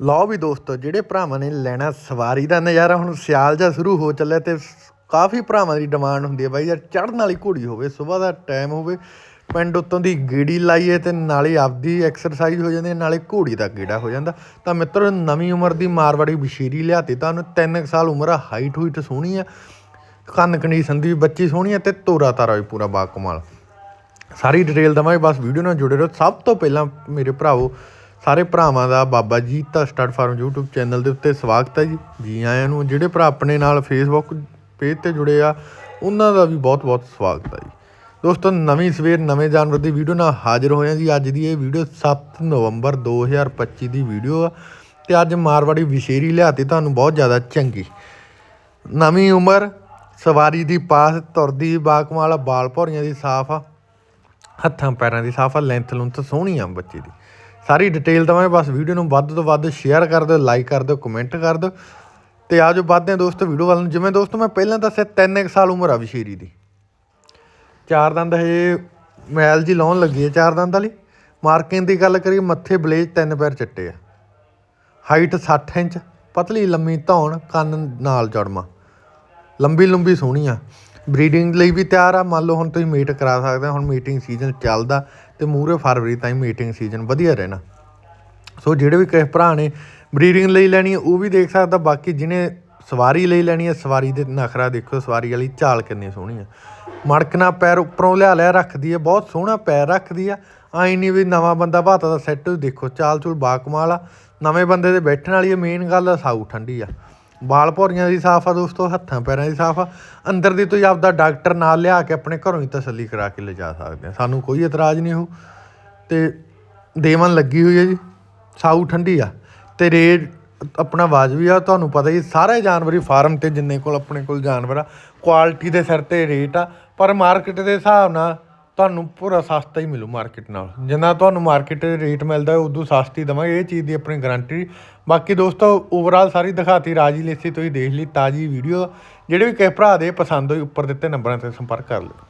ਲਓ ਵੀ ਦੋਸਤੋ, ਜਿਹੜੇ ਭਰਾਵਾਂ ਨੇ ਲੈਣਾ ਸਵਾਰੀ ਦਾ ਨਜ਼ਾਰਾ, ਹੁਣ ਸਿਆਲ ਜਾਂ ਸ਼ੁਰੂ ਹੋ ਚੱਲਿਆ ਤੇ ਕਾਫੀ ਭਰਾਵਾਂ ਦੀ ਡਿਮਾਂਡ ਹੁੰਦੀ ਹੈ ਬਾਈ ਯਾਰ, ਚੜ੍ਹਨ ਵਾਲੀ ਘੋੜੀ ਹੋਵੇ, ਸਵੇਰ ਦਾ ਟਾਈਮ ਹੋਵੇ, ਪਿੰਡ ਉੱਤੋਂ ਦੀ ਗੇੜੀ ਲਾਈਏ ਤੇ ਨਾਲੇ ਆਪਦੀ ਐਕਸਰਸਾਈਜ਼ ਹੋ ਜਾਂਦੀ ਹੈ, ਨਾਲੇ ਘੋੜੀ ਦਾ ਗੇੜਾ ਹੋ ਜਾਂਦਾ। ਤਾਂ ਮਿੱਤਰੋ, ਨਵੀਂ ਉਮਰ ਦੀ ਮਾਰਵਾੜੀ ਬਸ਼ੀਰੀ ਲਿਆਤੀ ਤੁਹਾਨੂੰ 3 ਸਾਲ ਉਮਰ ਆ ਹਾਈਟ ਹੁਈਟ ਸੋਹਣੀ ਆ, ਕੰਨ ਕੰਡੀਸ਼ਨ ਦੀ ਵੀ ਬੱਚੀ ਸੋਹਣੀ ਆ ਤੇ ਤੋਰਾ ਤਾਰਾ ਵੀ ਪੂਰਾ ਬਾ ਕਮਾਲ ਸਾਰੀ ਡਿਟੇਲ ਦਵਾਂਗੇ, ਬਸ ਵੀਡੀਓ ਨਾਲ ਜੁੜੇ ਰਹੋ। ਸਭ ਤੋਂ ਪਹਿਲਾਂ ਮੇਰੇ ਭਰਾਵੋ ਸਾਰੇ ਭਰਾਵਾਂ ਦਾ ਬਾਬਾ ਜੀ ਤਾਂ ਸਟਾਰਟ ਫਾਰਮ YouTube ਚੈਨਲ ਦੇ ਉੱਤੇ ਸਵਾਗਤ ਹੈ ਜੀ। ਜੀ ਆਇਆਂ ਨੂੰ, ਜਿਹੜੇ ਭਰਾ ਆਪਣੇ ਨਾਲ Facebook ਪੇਜ ਤੇ ਜੁੜੇ ਆ, ਉਹਨਾਂ ਦਾ ਵੀ ਬਹੁਤ-ਬਹੁਤ ਸਵਾਗਤ ਹੈ ਜੀ। ਦੋਸਤੋ, ਨਵੀਂ ਸਵੇਰ, ਨਵੇਂ ਜਾਨਵਰ ਦੀ ਵੀਡੀਓ ਨਾਲ ਹਾਜ਼ਰ ਹੋਏ ਹਾਂ ਜੀ। ਅੱਜ ਦੀ ਇਹ ਵੀਡੀਓ 7 ਨਵੰਬਰ 2025 ਦੀ ਵੀਡੀਓ ਆ ਤੇ ਅੱਜ ਮਾਰਵਾੜੀ ਵਿਸ਼ੇਰੀ ਲਿਆਤੀ ਤੁਹਾਨੂੰ ਬਹੁਤ ਜ਼ਿਆਦਾ ਚੰਗੀ। ਨਵੀਂ ਉਮਰ, ਸਵਾਰੀ ਦੀ ਪਾਸ, ਤੁਰਦੀ ਬਾਕਮਾਲ, ਬਾਲ ਭੌਰੀਆਂ ਦੀ ਸਾਫ਼ ਆ, ਹੱਥਾਂ ਪੈਰਾਂ ਦੀ ਸਾਫ਼ ਆ ਲੈਂਥ ਲੁੰਥ ਸੋਹਣੀ ਆ ਬੱਚੇ ਦੀ। ਸਾਰੀ ਡਿਟੇਲ ਦਵਾਂਗੇ, ਬਸ ਵੀਡੀਓ ਨੂੰ ਵੱਧ ਤੋਂ ਵੱਧ ਸ਼ੇਅਰ ਕਰ ਦਿਓ ਲਾਈਕ ਕਰ ਦਿਓ ਕਮੈਂਟ ਕਰ ਦਿਓ। ਤੇ ਆਜੋ ਵੱਧਦੇ ਹਾਂ ਦੋਸਤੋ ਵੀਡੀਓ ਵੱਲ ਨੂੰ। ਜਿਵੇਂ ਦੋਸਤੋ ਮੈਂ ਪਹਿਲਾਂ ਦੱਸਿਆ 3 ਸਾਲ ਉਮਰ ਆ ਵਿਸ਼ੇਰੀ ਦੀ। ਚਾਰ ਦੰਦ ਹਜੇ ਮੈਲ ਜੀ ਲਾਉਣ ਲੱਗੀ ਹੈ ਚਾਰ ਦੰਦ ਵਾਲੀ। ਮਾਰਕਿੰਗ ਦੀ ਗੱਲ ਕਰੀਏ, ਮੱਥੇ ਬਲੇਜ ਤਿੰਨ ਪੈਰ ਚਿੱਟੇ ਆ। ਹਾਈਟ 60 ਇੰਚ, ਪਤਲੀ ਲੰਮੀ ਧੌਣ, ਕੰਨ ਨਾਲ ਜੜਮਾ। ਲੰਬੀ ਲੰਬੀ ਸੋਹਣੀ ਆ ਬਰੀਡਿੰਗ ਲਈ ਵੀ ਤਿਆਰ ਆ। ਮੰਨ ਲਓ ਹੁਣ ਤੁਸੀਂ ਮੀਟ ਕਰਾ ਸਕਦੇ ਹੋ। ਹੁਣ ਮੀਟਿੰਗ ਸੀਜ਼ਨ ਚੱਲਦਾ ਤੇ ਮੂਰੇ ਫਰਵਰੀ ਤਾਈਂ ਮੀਟਿੰਗ ਸੀਜ਼ਨ ਵਧੀਆ ਰਹਿਣਾ। ਸੋ ਜਿਹੜੇ ਵੀ ਕਿਸੇ ਭਰਾ ਨੇ ਬਰੀਡਿੰਗ ਲਈ ਲੈਣੀ ਹੈ ਉਹ ਵੀ ਦੇਖ ਸਕਦਾ। ਬਾਕੀ ਜਿਹਨੇ ਸਵਾਰੀ ਲਈ ਲੈਣੀ ਹੈ ਸਵਾਰੀ ਦੇ ਨਖਰਾ ਦੇਖੋ, ਸਵਾਰੀ ਵਾਲੀ ਚਾਲ ਕਿੰਨੀ ਸੋਹਣੀ ਆ। ਮੜਕਣਾ ਪੈਰ ਉੱਪਰੋਂ ਲਿਆ ਲਿਆ ਰੱਖਦੀ ਹੈ ਬਹੁਤ ਸੋਹਣਾ ਪੈਰ ਰੱਖਦੀ ਆ। ਆਈ ਨਹੀਂ ਵੀ ਨਵਾਂ ਬੰਦਾ ਭਾਤਾ ਦਾ ਸੈੱਟ ਦੇਖੋ। ਚਾਲ ਚੂਲ ਬਾਕਮਾਲ ਆ। ਨਵੇਂ ਬੰਦੇ ਦੇ ਬੈਠਣ ਵਾਲੀ ਮੇਨ ਗੱਲ ਆ, ਸਾਊ ਠੰਡੀ ਆ। ਵਾਲ ਭੌਰੀਆਂ ਦੀ ਸਾਫ਼ ਆ, ਦੋਸਤੋ, ਹੱਥਾਂ, ਪੈਰਾਂ ਦੀ ਸਾਫ਼ ਆ। ਅੰਦਰ ਦੀ ਤੁਸੀਂ ਆਪਦਾ ਡਾਕਟਰ ਨਾਲ ਲਿਆ ਕੇ ਆਪਣੇ ਘਰੋਂ ਹੀ ਤਸੱਲੀ ਕਰਾ ਕੇ ਲਿਜਾ ਸਕਦੇ ਆ। ਸਾਨੂੰ ਕੋਈ ਇਤਰਾਜ਼ ਨਹੀਂ ਹੋ। ਤੇ ਦੇਵਨ ਲੱਗੀ ਹੋਈ ਹੈ ਜੀ, ਸਾਊ ਠੰਡੀ ਆ। ਤੇ ਰੇਟ ਆਪਣਾ ਵਾਜਬੀ ਆ, ਤੁਹਾਨੂੰ ਪਤਾ ਹੀ ਸਾਰੇ ਜਾਨਵਰੀ ਫਾਰਮ ਤੇ ਜਿੰਨੇ ਕੋਲ ਆਪਣੇ ਕੋਲ ਜਾਨਵਰ ਆ। ਕੁਆਲਿਟੀ ਦੇ ਸਿਰ ਤੇ ਰੇਟ ਆ, ਪਰ ਮਾਰਕੀਟ ਦੇ ਹਿਸਾਬ ਨਾਲ ਤੁਹਾਨੂੰ ਪੂਰਾ ਸਸਤਾ ਹੀ ਮਿਲੂ ਮਾਰਕੀਟ ਨਾਲ। ਜਿੰਨਾ ਤੁਹਾਨੂੰ ਮਾਰਕੀਟ ਰੇਟ ਮਿਲਦਾ, ਉਦੋਂ ਸਸਤੀ ਦਵਾਂਗੇ, ਇਹ ਚੀਜ਼ ਦੀ ਆਪਣੀ ਗਾਰੰਟੀ ਬਾਕੀ ਦੋਸਤੋ ਓਵਰਆਲ ਸਾਰੀ ਦਿਖਾਤੀ, ਰਾਜੀ ਲਿਸੀ ਤੁਸੀਂ ਦੇਖ ਲਈ ਤਾਜੀ ਵੀਡੀਓ ਜਿਹੜੇ ਵੀ ਕਿਸੇ ਭਰਾ ਦੇ ਪਸੰਦ ਹੋਈ ਉੱਪਰ ਦਿੱਤੇ ਨੰਬਰਾਂ ਤੇ ਸੰਪਰਕ ਕਰ ਲਿਓ।